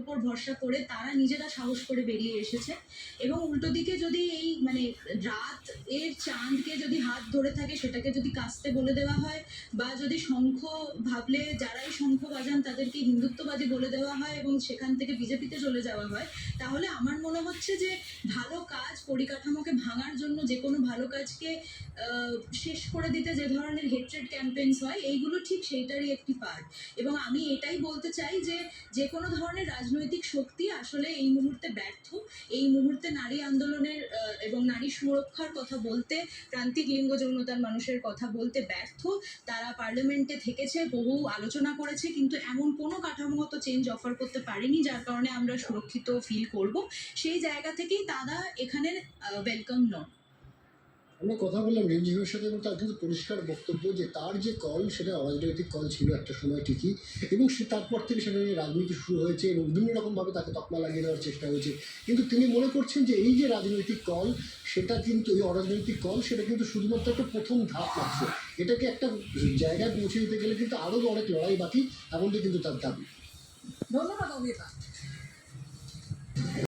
উপর ভরসা করে তারা নিজেরা সাহস করে বেরিয়ে এসেছে। এবং উল্টো দিকে যদি এই রাত এর চাঁদকে যদি হাত ধরে থাকে, সেটাকে যদি কাস্তে বলে দেওয়া হয়, বা যদি শঙ্খ ভাবলে যারাই শঙ্খ বাজান, তাদেরকে হিন্দুত্ববাদী বলে দেওয়া হয় এবং সেখান থেকে বিজেপিতে চলে যাওয়া হয়, তাহলে আমার মনে হচ্ছে যে ভালো কাজ পরিকাঠামোকে ভাঙার জন্য যে কোনো ভালো কাজকে শেষ করে দিতে যে ধরনের হেট্রেড ক্যাম্পেইনস হয়, এইগুলো ঠিক সেইটারই একটি পার্ট এবং আমি এটাই বলতে চাই যে যে কোনো ধরনের রাজনৈতিক শক্তি আসলে এই মুহূর্তে ব্যর্থ। এই মুহূর্তে নারী আন্দোলনের এবং নারী সুরক্ষার কথা বলতে, প্রান্তিক লিঙ্গ যৌনতার মানুষের কথা বলতে ব্যর্থ। তারা পার্লামেন্টে থেকেছে, বহু আলোচনা করেছে, কিন্তু এমন কোনো কাঠামোগত চেঞ্জ অফার করতে পারেনি, যার কারণে আমরা সুরক্ষিত ফিল করব। সেই জায়গা থেকেই তারা এখানের ওয়েলকাম নন আমরা কথা বললাম রেঞ্জিমের সাথে এবং তার কিন্তু পরিষ্কার বক্তব্য যে তার যে কল সেটা অরাজনৈতিক কল ছিল একটা সময় ঠিকই, এবং সে তারপর থেকে সেটা নিয়ে রাজনীতি শুরু হয়েছে এবং বিভিন্ন রকমভাবে তাকে তকমা লাগিয়ে দেওয়ার চেষ্টা হয়েছে। কিন্তু তিনি মনে করছেন যে এই যে রাজনৈতিক কল সেটা কিন্তু, এই অরাজনৈতিক কল সেটা কিন্তু শুধুমাত্র একটা প্রথম ধাপ মাত্র। এটাকে একটা জায়গায় পৌঁছে দিতে গেলে কিন্তু আরও অনেক লড়াই বাকি এমনটি কিন্তু তার দাবি। ধন্যবাদ